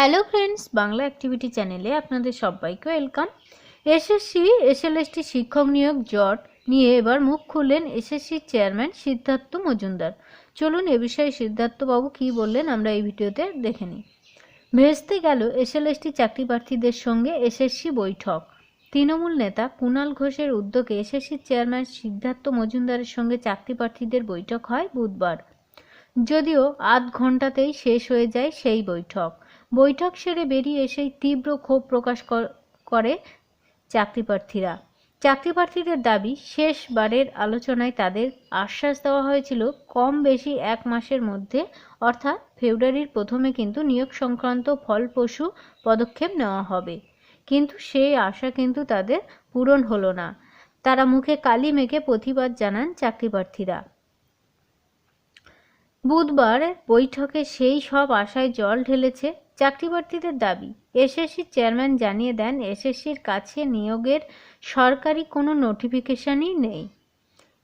Hello friends, Bangla activity চ্যানেলে আপনাদের সবাইকে ওয়েলকাম। এসএসসি, এসএলএসটি শিক্ষক নিয়োগ জট নিয়ে এবার মুখ খুললেন এসএসসির চেয়ারম্যান সিদ্ধার্থ মজুমদার। চলুন এ বিষয়ে সিদ্ধার্থবাবু কী বললেন আমরা এই ভিডিওতে দেখে নিই। ভেস্তে গেল এসএলএসটি চাকরি প্রার্থীদের সঙ্গে এসএসসি বৈঠক। তৃণমূল নেতা কুণাল ঘোষের উদ্যোগে এসএসসির চেয়ারম্যান সিদ্ধার্থ মজুমদারের সঙ্গে চাকরি প্রার্থীদের বৈঠক হয় বুধবার। যদিও আধ ঘন্টাতেই শেষ হয়ে যায় সেই বৈঠক। বৈঠক সেরে বেরিয়ে এসেই তীব্র ক্ষোভ প্রকাশ কর- করে চাকরি প্রার্থীরা চাকরি প্রার্থীদের দাবি, শেষবারের আলোচনায় তাদের আশ্বাস দেওয়া হয়েছিল, কম বেশি এক মাসের মধ্যে, অর্থাৎ ফেব্রুয়ারির প্রথমে কিন্তু নিয়োগ সংক্রান্ত ফলপ্রসূ পদক্ষেপ নেওয়া হবে। কিন্তু সেই আশা কিন্তু তাদের পূরণ হলো না। তারা মুখে কালি মেখে প্রতিবাদ জানান চাকরি প্রার্থীরা বুধবার বৈঠকে সেই সব আশায় জল ঢেলেছে চাকরি দাবি, এসএসসি চেয়ারম্যান জানিয়ে দেন, এসএসসির কাছে নিয়োগের সরকারি কোনো নোটিফিকেশনই নেই।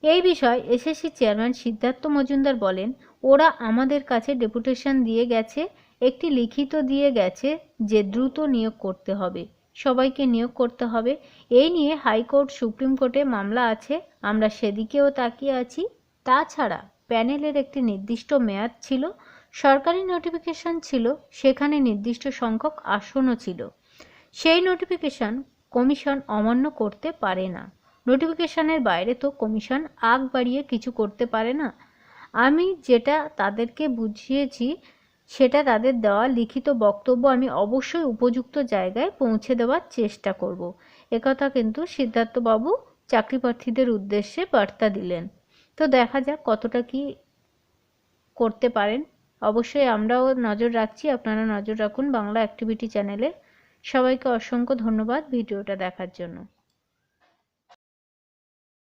এই বিষয়ে এসএসসি চেয়ারম্যান সিদ্ধার্থ মজুমদার বলেন, ওরা আমাদের কাছে ডেপুটেশন দিয়ে গেছে, একটি লিখিত দিয়ে গেছে যে দ্রুত নিয়োগ করতে হবে, সবাইকে নিয়োগ করতে হবে। এই নিয়ে হাইকোর্ট, সুপ্রিম কোর্টে মামলা আছে, আমরা সেদিকেও তাকিয়ে আছি। তাছাড়া প্যানেলের একটি নির্দিষ্ট মেয়াদ ছিল সরকারি নোটিফিকেশন ছিল, সেখানে নির্দিষ্ট সংখ্যক আসনও ছিল। সেই নোটিফিকেশন কমিশন অমান্য করতে পারে না। নোটিফিকেশনের বাইরে তো কমিশন আগ বাড়িয়ে কিছু করতে পারে না। আমি যেটা তাদেরকে বুঝিয়েছি, সেটা তাদের দেওয়া লিখিত বক্তব্য আমি অবশ্যই উপযুক্ত জায়গায় পৌঁছে দেওয়ার চেষ্টা করব। একথা কিন্তু সিদ্ধার্থবাবু চাকরি প্রার্থীদের উদ্দেশ্যে বার্তা দিলেন। তো দেখা যাক কতটা কি করতে পারেন। অবশ্যই আমরাও নজর রাখছি, আপনারা নজর রাখুন বাংলা অ্যাক্টিভিটি চ্যানেলে। সবাইকে অসংখ্য ধন্যবাদ ভিডিওটা দেখার জন্য।